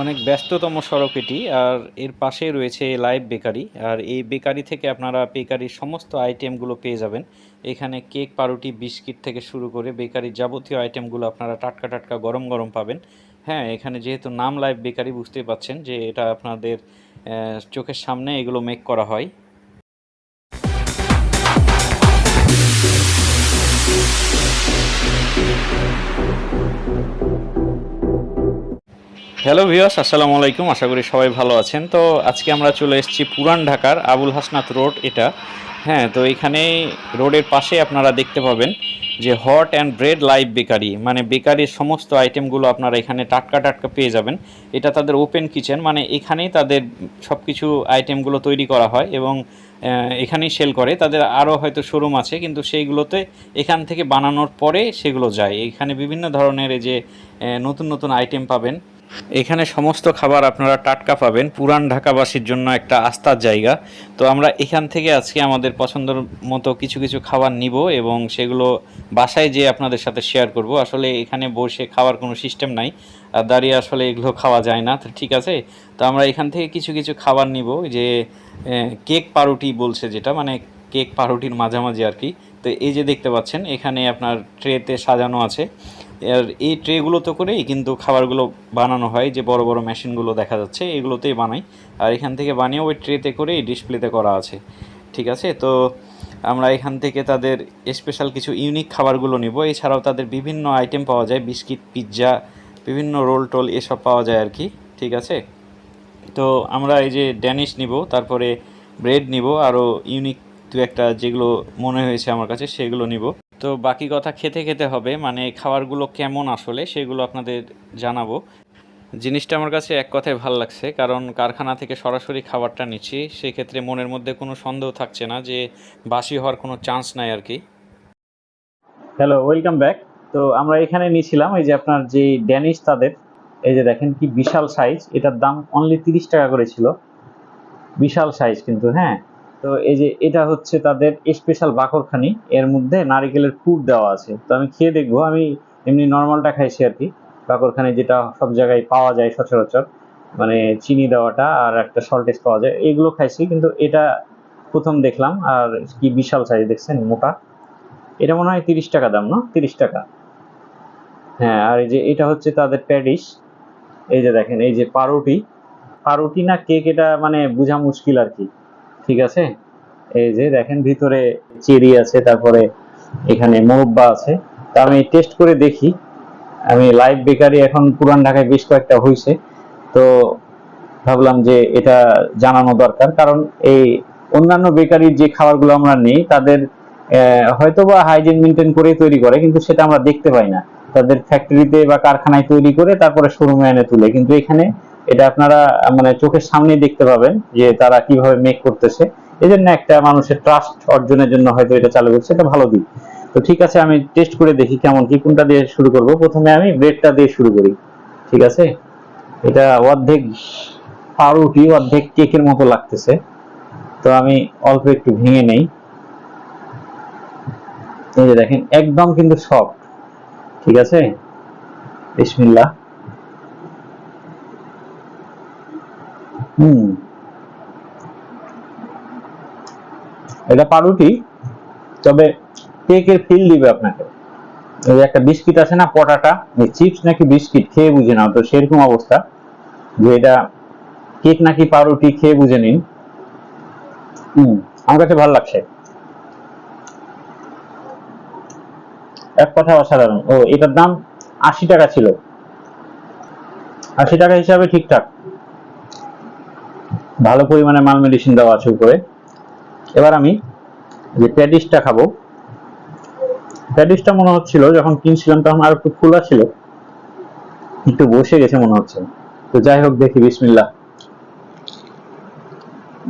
অনেক ব্যস্ততম সড়ক এটি, আর এর পাশেই রয়েছে লাইভ বেকারি, আর এই বেকারি থেকে আপনারা বেকারির সমস্ত আইটেমগুলো পেয়ে যাবেন। এখানে কেক পাউরুটি বিস্কিট থেকে শুরু করে বেকারির যাবতীয় আইটেমগুলো আপনারা টাটকা টাটকা গরম গরম পাবেন। হ্যাঁ এখানে যেহেতু নাম লাইভ বেকারি বুঝতেই পাচ্ছেন যে এটা আপনাদের চোখের সামনে এগুলো মেক করা হয়। হ্যালো ভিউয়ার্স আসসালামু আলাইকুম। আশা করি সবাই ভালো আছেন। তো আজকে আমরা চলে এসেছি পুরান ঢাকার আবুল হাসনাত রোড, এটা। হ্যাঁ তো এখানে রোডের পাশে আপনারা দেখতে পাবেন যে hot and bread live bakery মানে বেকারির সমস্ত আইটেমগুলো আপনারা এখানে টাটকা টাটকা পেয়ে যাবেন। এটা তাদের ওপেন কিচেন মানে এখানেই তাদের সব কিছু আইটেমগুলো তৈরি করা হয় এবং এখানেই সেল করে। তাদের আরও হয়তো শোরুম আছে, কিন্তু সেইগুলোতে এখান থেকে বানানোর পরে সেগুলো যায়। এখানে বিভিন্ন ধরনের এই যে নতুন নতুন আইটেম পাবেন। এখানে সমস্ত খাবার আপনারা টাটকা পাবেন। পুরান ঢাকাবাসীর জন্য একটা আস্থার জায়গা। তো আমরা এখান থেকে আজকে আমাদের পছন্দের মতো কিছু কিছু খাবার নিব এবং সেগুলো বাসায় যেয়ে আপনাদের সাথে শেয়ার করব। আসলে এখানে বসে খাওয়ার কোনো সিস্টেম নাই। আর দাঁড়িয়ে আসলে এগুলো খাওয়া যায় না। তো ঠিক আছে? তো আমরা এখান থেকে কিছু কিছু খাবার নিব। যে কেক পাউরুটি বলছে যেটা মানে কেক পাউরুটির মাঝামাঝি আর কি। তো এই যে দেখতে পাচ্ছেন, এখানে আপনার ট্রেতে সাজানো আছে। আর এই ট্রেগুলোতে করেই কিন্তু খাবারগুলো বানানো হয়, যে বড় বড় মেশিনগুলো দেখা যাচ্ছে, এগুলোতেই বানাই। আর এখান থেকে বানিয়ে ওই ট্রেতে করেই ডিসপ্লেতে করা আছে। ঠিক আছে? তো আমরা এখান থেকে তাদের স্পেশাল কিছু ইউনিক খাবারগুলো নিব। এছাড়াও তাদের বিভিন্ন আইটেম পাওয়া যায় বিস্কিট পিৎজা বিভিন্ন রোল টোল এসব পাওয়া যায় আর কি। ঠিক আছে? তো আমরা এই যে ড্যানিশ নিব, তারপরে ব্রেড নিব আরও ইউনিক দু একটা যেগুলো মনে হয়েছে আমার কাছে, সেগুলো নিব। তো বাকি কথা খেতে খেতে হবে। মানে খাবারগুলো কেমন আসলে সেগুলো আপনাদের জানাব। জিনিসটা আমার কাছে এক কথায় ভালো লাগছে, কারণ কারখানা থেকে সরাসরি খাবারটা নিচ্ছি। সেক্ষেত্রে মনের মধ্যে কোনো সন্দেহ থাকছে না যে বাসি হওয়ার কোনো চান্স নাই আর কি। হ্যালো ওয়েলকাম ব্যাক তো আমরা এখানে নিয়েছিলাম এই যে আপনার যে ড্যানিশ তাদের, এই যে দেখেন কি বিশাল সাইজ এটার দাম অনলি তিরিশ টাকা করে ছিল। বিশাল সাইজ কিন্তু হ্যাঁ? তো এই যে এটা হচ্ছে তাদের স্পেশাল বাকরখানি, এর মধ্যে নারিকেলের পুর দেওয়া আছে। তো আমি খেয়ে দেখব, আমি এমনি নর্মালটা খাইছি আর কি। বাকরখানি যেটা সব জায়গায় পাওয়া যায় সচরাচর মানে চিনি দেওয়াটা আর একটা সল্টেজ পাওয়া যায়, এগুলো খাইছি, কিন্তু এটা প্রথম দেখলাম, আর কি বিশাল সাইজ দেখছেন, মোটা। এটা মনে হয় তিরিশ টাকা দাম, না? তিরিশ টাকা। হ্যাঁ আর এই যে এটা হচ্ছে তাদের প্যাডিস এই যে দেখেন, এই যে পাউরুটি পাউরুটি না কেক এটা মানে বোঝা মুশকিল আর কি। ঠিক আছে? এই যে দেখেন, ভিতরে চেরি আছে, তারপরে এখানে মোরব্বা আছে। তা আমি টেস্ট করে দেখি। আমি লাইভ বেকারি এখন পুরান ঢাকায় বেশ কয়েকটা হয়েছে তো ভাবলাম যে এটা জানানো দরকার, কারণ এই অন্যান্য বেকারির যে খাবারগুলো আমরা নিই, তাদের হয়তো বা হাইজিন মেনটেন করে তৈরি করে, কিন্তু সেটা আমরা দেখতে পাই না। তাদের ফ্যাক্টরিতে বা কারখানায় তৈরি করে তারপরে শোরুমে এনে তুলে। কিন্তু এখানে এটা আপনারা মানে চোখের সামনেই দেখতে পাবেন যে তারা কীভাবে মেক করতেছে। এই জন্য একটা মানুষের ট্রাস্ট অর্জনের জন্য হয়তো এটা চালু করছে, এটা ভালো দিক। তো ঠিক আছে, আমি টেস্ট করে দেখি কেমন কি, কোনটা দিয়ে শুরু করব। প্রথমে আমি ব্রেডটা দিয়ে শুরু করি। ঠিক আছে? এটা অর্ধেক পাউরুটি, অর্ধেক কেকের মতো লাগতেছে। তো আমি অল্প একটু ভেঙে নেই। এই যে দেখেন, একদম কিন্তু সফট ঠিক আছে? বিসমিল্লা হুম। এটা পাউরুটি তবে কেকের ফিল দিবে আপনাকে। ওই একটা বিস্কিট আছে না, পটাটা? চিপস নাকি বিস্কিট, খেয়ে বুঝে নাও। তো সেরকম অবস্থা যে এটা কেক নাকি পাউরুটি খেয়ে বুঝে নিন। হুম, আমার কাছে ভালো লাগছে। এক কথা অসাধারণ। ও, এটার দাম আশি টাকা ছিল। আশি টাকা হিসাবে ঠিকঠাক। ভালো পরিমাণে মাল মেডিসিন দেওয়া আছে উপরে। এবার আমি যে প্যাডিসটা খাব। প্যাডিসটা মনে হচ্ছিল, যখন কিনছিলাম তখন আর একটু খোলা ছিল। একটু বসে গেছে মনে হচ্ছে। তো যাই হোক, দেখি বিসমিল্লা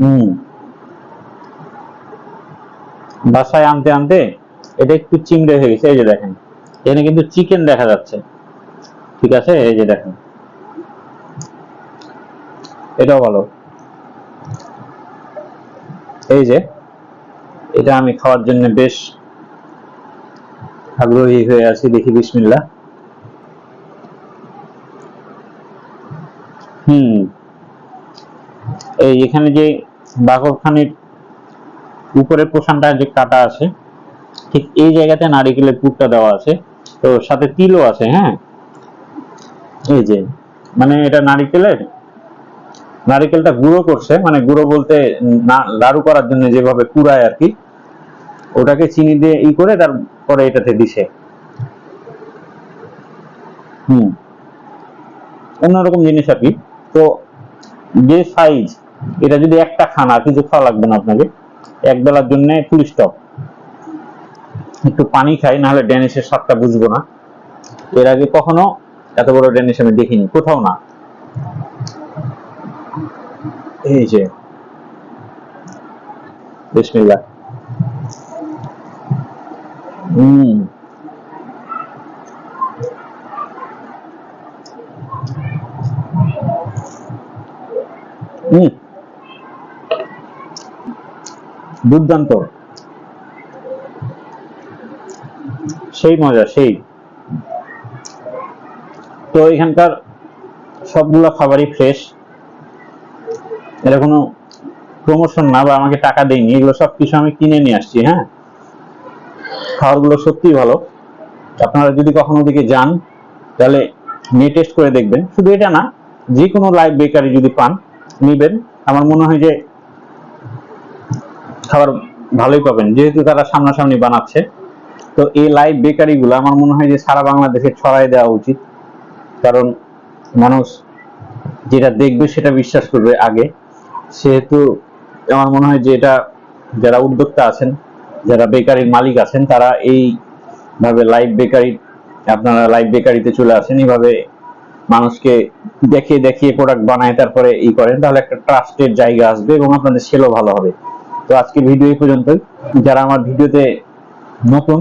হম বাসায় আনতে আনতে এটা একটু চিংড়ে হয়ে গেছে। এই যে দেখেন, এখানে কিন্তু চিকেন দেখা যাচ্ছে। ঠিক আছে? এই যে দেখেন, এটাও ভালো। এই যে, এটা আমি খাওয়ার জন্য বেশ আগ্রহী হয়ে আছি, দেখি বিসমিল্লা হুম, এই এখানে যে বাকরখানির উপরের পোষণটা যে কাটা আছে, ঠিক এই জায়গাতে নারিকেলের পুরটা দেওয়া আছে, তো সাথে তিলও আছে হ্যাঁ? এই যে মানে এটা নারিকেলের নারিকেলটা গুঁড়ো করছে মানে গুঁড়ো বলতে লাড়ু করার জন্য যেভাবে কুড়ায় আর কি, ওটাকে চিনি দিয়ে ই করে তারপরে এটাতে দিছে। হুম। অন্যরকম জিনিস আর কি। তো যে সাইজ এটা যদি একটা খান, আর কিছু খাওয়া লাগবে না আপনাকে, এক বেলার জন্য ফুল স্টপ একটু পানি খাই, নাহলে ড্যানিশের স্বাদটা বুঝব না। এর আগে কখনো এত বড় ড্যানিশ আমি দেখিনি, কোথাও না। এই যে বিসমিল্লাহ। হুম। হুম। দুর্দান্ত। সেই মজা সেই। তো এখানকার সবগুলো খাবারই ফ্রেশ এটা কোনো প্রমোশন না বা আমাকে টাকা দেয়নি, এগুলো সব কিছু আমি কিনে নিয়ে আসছি হ্যাঁ? খাবারগুলো সত্যিই ভালো। আপনারা যদি কখনো দিকে যান, তাহলে নিয়ে টেস্ট করে দেখবেন। শুধু এটা না যে কোনো লাইভ বেকারি যদি পান, নিবেন। আমার মনে হয় যে খাবার ভালোই পাবেন, যেহেতু তারা সামনাসামনি বানাচ্ছে। তো এই লাইভ বেকারি গুলো আমার মনে হয় যে সারা বাংলাদেশে ছড়াই দেওয়া উচিত। কারণ মানুষ যেটা দেখবে সেটা বিশ্বাস করবে আগে। সেহেতু আমার মনে হয় যে এটা যারা উদ্যোক্তা আছেন, যারা বেকারির মালিক আছেন, তারা এই ভাবে লাইভ বেকারি, আপনারা লাইভ বেকারিতে চলে আসেন, এইভাবে মানুষকে দেখিয়ে দেখিয়ে প্রোডাক্ট বানায়, তারপরে ই করেন, তাহলে একটা ট্রাস্টের জায়গা আসবে এবং আপনাদের সেলও ভালো হবে। তো আজকে ভিডিও এই পর্যন্তই। যারা আমার ভিডিওতে নতুন,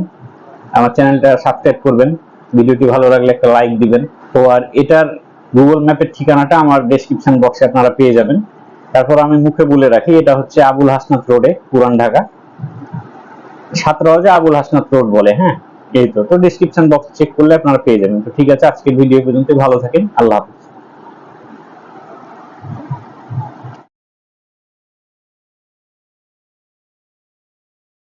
আমার চ্যানেলটা সাবস্ক্রাইব করবেন ভিডিওটি ভালো লাগলে একটা লাইক দিবেন। তো আর এটার গুগল ম্যাপের ঠিকানাটা আমার ডেসক্রিপশন বক্সে আপনারা পেয়ে যাবেন। তারপর আমি মুখে বলে রাখি, এটা হচ্ছে আবুল হাসনাত রোডে পুরান ঢাকা। ছাত্ররাজে আবুল হাসনাত রোড বলে হ্যাঁ? এই তো তো ডিসক্রিপশন বক্স চেক করলে আপনারা পেয়ে যাবেন। তো ঠিক আছে, আজকের ভিডিও পর্যন্ত ভালো থাকেন, আল্লাহ হাফিজ।